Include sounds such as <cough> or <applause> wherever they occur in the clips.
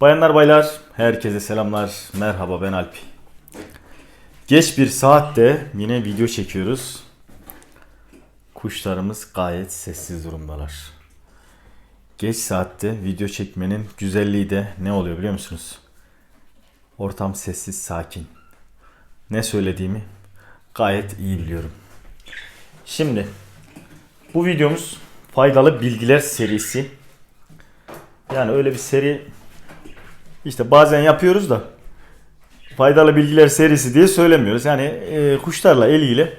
Bayanlar baylar herkese selamlar. Merhaba ben Alp. Geç bir saatte yine video çekiyoruz. Kuşlarımız gayet sessiz durumdalar. Geç saatte video çekmenin güzelliği de ne oluyor biliyor musunuz? Ortam sessiz, sakin. Ne söylediğimi gayet iyi biliyorum. Şimdi bu videomuz faydalı bilgiler serisi. Yani öyle bir seri işte bazen yapıyoruz da faydalı bilgiler serisi diye söylemiyoruz. Yani e, kuşlarla eliyle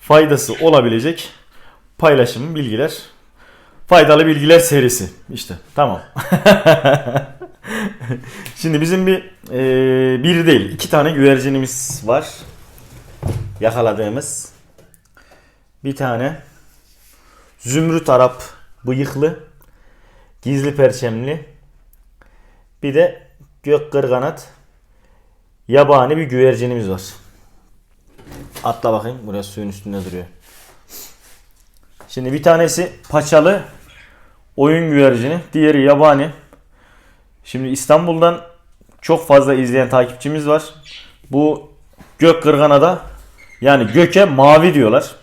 faydası olabilecek paylaşım bilgiler faydalı bilgiler serisi işte tamam. <laughs> Şimdi bizim bir e, bir değil iki tane güvercinimiz var yakaladığımız bir tane zümrüt Arap bıyıklı gizli perçemli bir de gök kırganat yabani bir güvercinimiz var. Atla bakayım. Buraya suyun üstünde duruyor. Şimdi bir tanesi paçalı oyun güvercini. Diğeri yabani. Şimdi İstanbul'dan çok fazla izleyen takipçimiz var. Bu gök kırganada yani göke mavi diyorlar.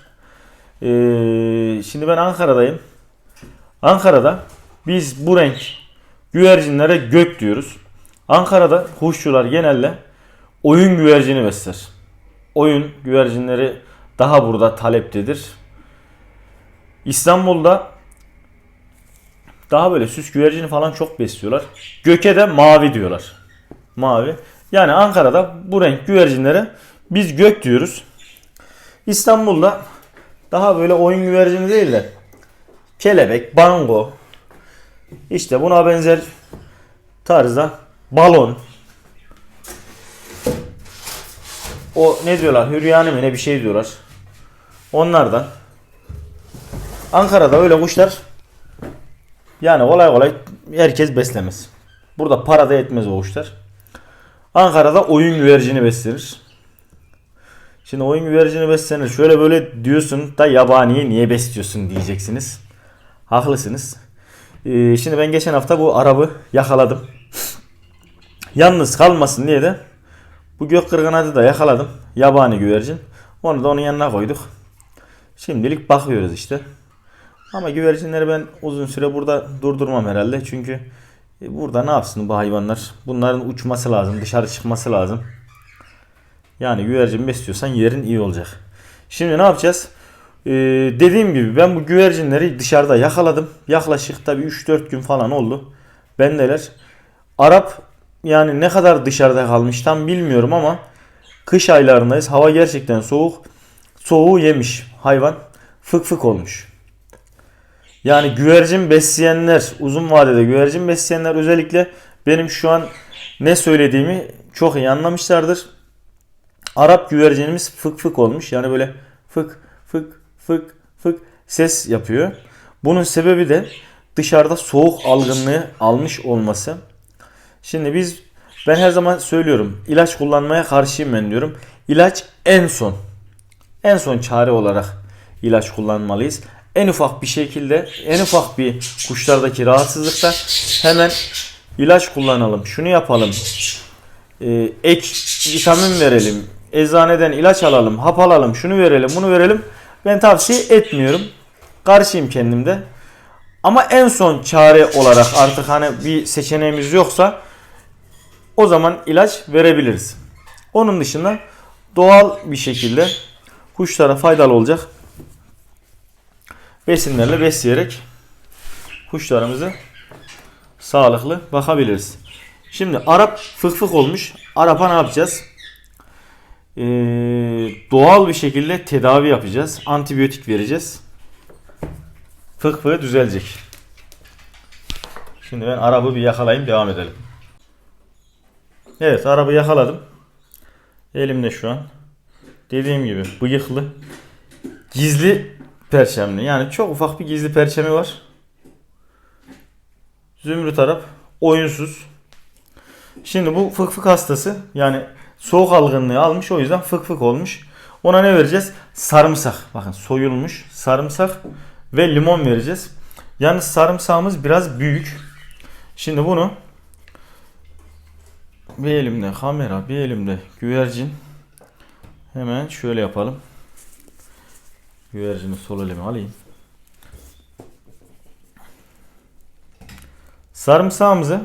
Ee, şimdi ben Ankara'dayım. Ankara'da biz bu renk güvercinlere gök diyoruz. Ankara'da kuşçular genelde oyun güvercini besler. Oyun güvercinleri daha burada taleptedir. İstanbul'da daha böyle süs güvercini falan çok besliyorlar. Göke de mavi diyorlar. Mavi. Yani Ankara'da bu renk güvercinlere biz gök diyoruz. İstanbul'da daha böyle oyun güvercini değil de kelebek, bango, işte buna benzer tarzda balon. O ne diyorlar? Hüryani mi ne bir şey diyorlar. Onlardan. Ankara'da öyle kuşlar yani kolay kolay herkes beslemez. Burada para da etmez o kuşlar. Ankara'da oyun güvercini beslenir. Şimdi oyun güvercini beslenir. Şöyle böyle diyorsun da yabaniyi niye besliyorsun diyeceksiniz. Haklısınız. Ee, şimdi ben geçen hafta bu arabı yakaladım. Yalnız kalmasın diye de bu gök kırganadı da yakaladım. Yabani güvercin. Onu da onun yanına koyduk. Şimdilik bakıyoruz işte. Ama güvercinleri ben uzun süre burada durdurmam herhalde. Çünkü e, burada ne yapsın bu hayvanlar? Bunların uçması lazım, dışarı çıkması lazım. Yani güvercin besliyorsan yerin iyi olacak. Şimdi ne yapacağız? Ee, dediğim gibi ben bu güvercinleri dışarıda yakaladım. Yaklaşık tabi 3-4 gün falan oldu. Bendeler. Arap yani ne kadar dışarıda kalmış tam bilmiyorum ama kış aylarındayız. Hava gerçekten soğuk. Soğuğu yemiş hayvan. Fık fık olmuş. Yani güvercin besleyenler, uzun vadede güvercin besleyenler özellikle benim şu an ne söylediğimi çok iyi anlamışlardır. Arap güvercinimiz fık fık olmuş. Yani böyle fık fık fık fık ses yapıyor. Bunun sebebi de dışarıda soğuk algınlığı almış olması. Şimdi biz ben her zaman söylüyorum ilaç kullanmaya karşıyım ben diyorum. İlaç en son. En son çare olarak ilaç kullanmalıyız. En ufak bir şekilde en ufak bir kuşlardaki rahatsızlıkta hemen ilaç kullanalım. Şunu yapalım. Ee, ek vitamin verelim. Eczaneden ilaç alalım, hap alalım, şunu verelim, bunu verelim. Ben tavsiye etmiyorum. Karşıyım kendimde. Ama en son çare olarak artık hani bir seçeneğimiz yoksa o zaman ilaç verebiliriz. Onun dışında doğal bir şekilde kuşlara faydalı olacak besinlerle besleyerek kuşlarımızı sağlıklı bakabiliriz. Şimdi Arap fık fık olmuş. Arap'a ne yapacağız? Ee, doğal bir şekilde tedavi yapacağız. Antibiyotik vereceğiz. Fık fığı düzelecek. Şimdi ben Arap'ı bir yakalayayım devam edelim. Evet Arap'ı yakaladım. Elimde şu an. Dediğim gibi bıyıklı. Gizli perçemli. Yani çok ufak bir gizli perçemi var. Zümrüt Arap oyunsuz. Şimdi bu fık fık hastası yani soğuk algınlığı almış o yüzden fık fık olmuş. Ona ne vereceğiz? Sarımsak. Bakın soyulmuş sarımsak ve limon vereceğiz. Yalnız sarımsağımız biraz büyük. Şimdi bunu bir elimde kamera, bir elimde güvercin. Hemen şöyle yapalım. Güvercini sol elime alayım. Sarımsağımızı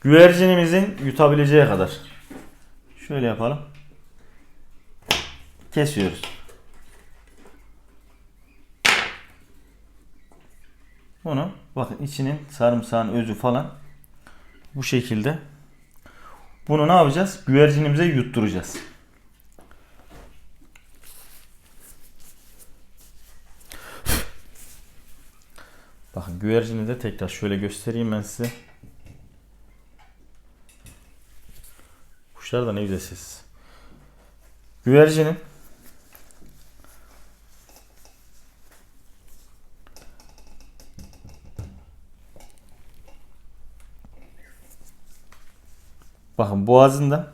güvercinimizin yutabileceği kadar şöyle yapalım. Kesiyoruz. Bunu bakın içinin sarımsağın özü falan bu şekilde. Bunu ne yapacağız? Güvercinimize yutturacağız. Bakın güvercini de tekrar şöyle göstereyim ben size. Kuşlar da ne güzel sessiz. Güvercinin Bakın boğazında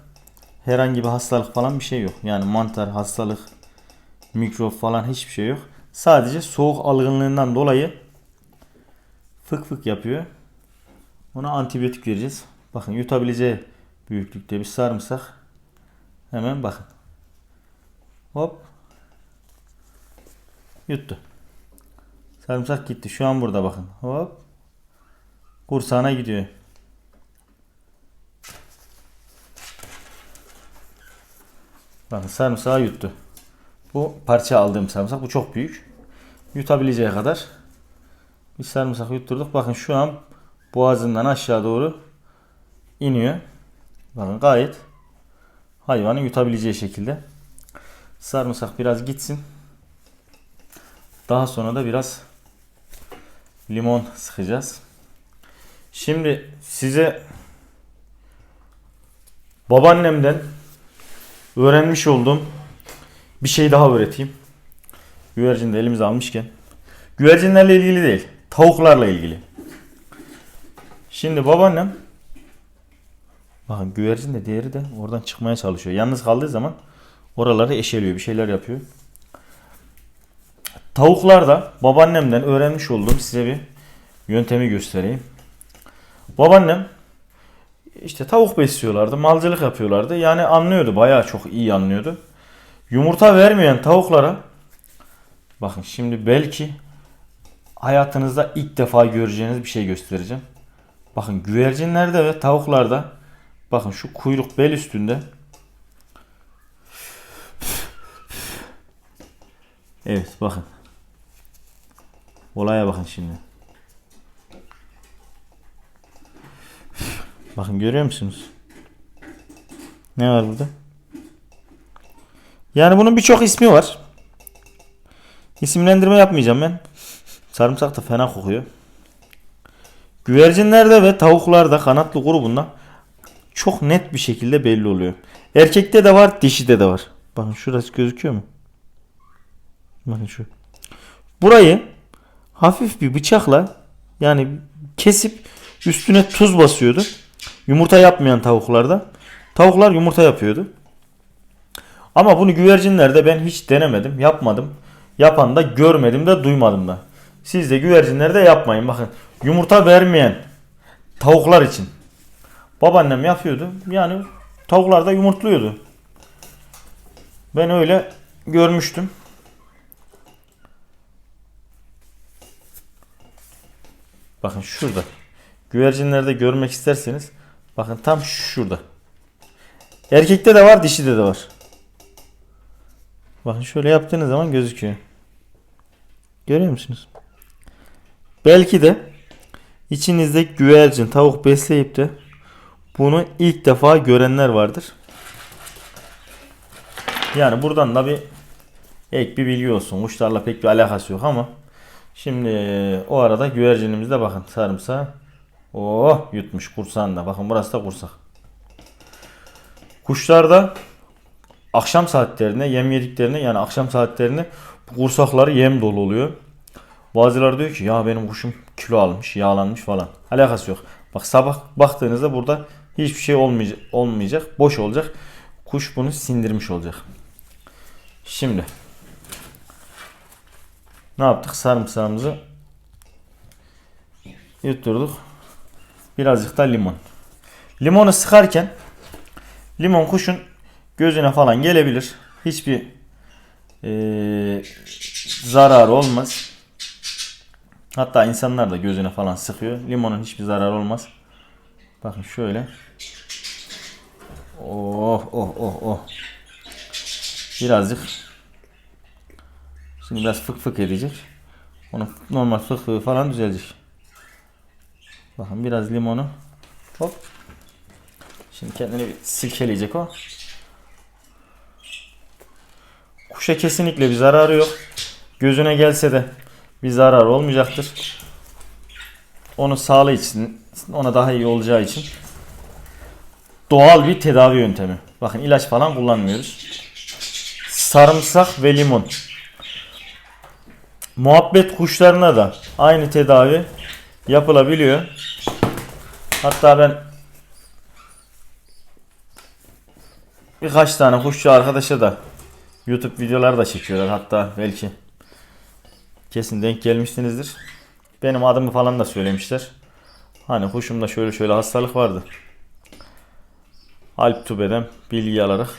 herhangi bir hastalık falan bir şey yok. Yani mantar, hastalık, mikrop falan hiçbir şey yok. Sadece soğuk algınlığından dolayı fık fık yapıyor. Ona antibiyotik vereceğiz. Bakın yutabileceği büyüklükte bir sarımsak. Hemen bakın. Hop. Yuttu. Sarımsak gitti. Şu an burada bakın. Hop. Kursağına gidiyor. Bakın sarımsağı yuttu. Bu parça aldığım sarımsak. Bu çok büyük. Yutabileceği kadar bir sarımsak yutturduk. Bakın şu an boğazından aşağı doğru iniyor. Bakın gayet hayvanın yutabileceği şekilde. Sarımsak biraz gitsin. Daha sonra da biraz limon sıkacağız. Şimdi size babaannemden öğrenmiş olduğum bir şey daha öğreteyim. Güvercin de elimize almışken. Güvercinlerle ilgili değil. Tavuklarla ilgili. Şimdi babaannem Bakın güvercin de diğeri de oradan çıkmaya çalışıyor. Yalnız kaldığı zaman oraları eşeliyor. Bir şeyler yapıyor. Tavuklarda babaannemden öğrenmiş olduğum size bir yöntemi göstereyim. Babaannem işte tavuk besliyorlardı. Malcılık yapıyorlardı. Yani anlıyordu. Bayağı çok iyi anlıyordu. Yumurta vermeyen tavuklara bakın şimdi belki hayatınızda ilk defa göreceğiniz bir şey göstereceğim. Bakın güvercinlerde ve tavuklarda bakın şu kuyruk bel üstünde Evet bakın. Olaya bakın şimdi. Bakın görüyor musunuz? Ne var burada? Yani bunun birçok ismi var. İsimlendirme yapmayacağım ben. Sarımsak da fena kokuyor. Güvercinlerde ve tavuklarda kanatlı grubunda çok net bir şekilde belli oluyor. Erkekte de var, dişide de var. Bakın şurası gözüküyor mu? Bakın şu. Burayı hafif bir bıçakla yani kesip üstüne tuz basıyordu. Yumurta yapmayan tavuklarda. Tavuklar yumurta yapıyordu. Ama bunu güvercinlerde ben hiç denemedim, yapmadım. Yapan da görmedim de duymadım da. Siz de güvercinlerde yapmayın. Bakın yumurta vermeyen tavuklar için. Babaannem yapıyordu. Yani tavuklar da yumurtluyordu. Ben öyle görmüştüm. Bakın şurada. Güvercinlerde görmek isterseniz bakın tam şurada. Erkekte de var, dişide de var. Bakın şöyle yaptığınız zaman gözüküyor. Görüyor musunuz? Belki de içinizde güvercin, tavuk besleyip de bunu ilk defa görenler vardır. Yani buradan da bir ek bir bilgi olsun. Kuşlarla pek bir alakası yok ama şimdi o arada güvercinimizde bakın sarımsağı oh yutmuş kursağında. Bakın burası da kursak. Kuşlarda akşam saatlerine yem yediklerine yani akşam saatlerine bu kursakları yem dolu oluyor. Bazıları diyor ki ya benim kuşum kilo almış, yağlanmış falan. Alakası yok. Bak sabah baktığınızda burada hiçbir şey olmayacak, olmayacak, boş olacak. Kuş bunu sindirmiş olacak. Şimdi ne yaptık? Sarımsağımızı yutturduk. Birazcık da limon. Limonu sıkarken limon kuşun gözüne falan gelebilir. Hiçbir eee zararı olmaz. Hatta insanlar da gözüne falan sıkıyor. Limonun hiçbir zararı olmaz. Bakın şöyle. Oh oh oh oh. Birazcık. Şimdi biraz fık fık edecek. Onun normal fıkığı falan düzelecek. Bakın biraz limonu. Hop. Şimdi kendini bir silkeleyecek o. Kuşa kesinlikle bir zararı yok. Gözüne gelse de bir zarar olmayacaktır. Onun sağlığı için, ona daha iyi olacağı için doğal bir tedavi yöntemi. Bakın ilaç falan kullanmıyoruz. Sarımsak ve limon. Muhabbet kuşlarına da aynı tedavi yapılabiliyor. Hatta ben birkaç tane kuşçu arkadaşa da YouTube videolar da çekiyorlar. Hatta belki kesin denk gelmişsinizdir. Benim adımı falan da söylemişler. Hani kuşumda şöyle şöyle hastalık vardı. Alp Tube'den bilgi alarak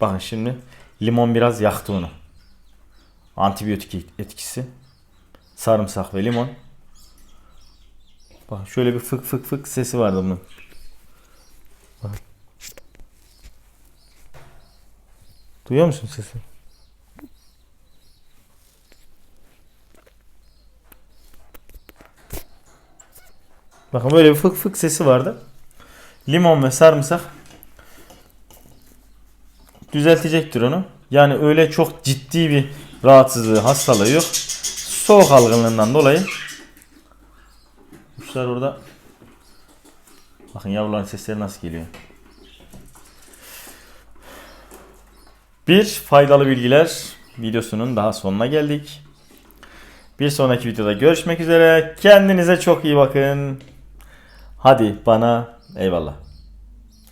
bakın şimdi limon biraz yaktı onu. Antibiyotik etkisi. Sarımsak ve limon. Bak şöyle bir fık fık fık sesi vardı bunun. Bak. Duyuyor musun sesi? Bakın böyle bir fık fık sesi vardı. Limon ve sarımsak düzeltecektir onu. Yani öyle çok ciddi bir rahatsızlığı, hastalığı yok. Soğuk algınlığından dolayı kuşlar orada bakın yavruların sesleri nasıl geliyor. Bir faydalı bilgiler videosunun daha sonuna geldik. Bir sonraki videoda görüşmek üzere. Kendinize çok iyi bakın. Hadi bana eyvallah.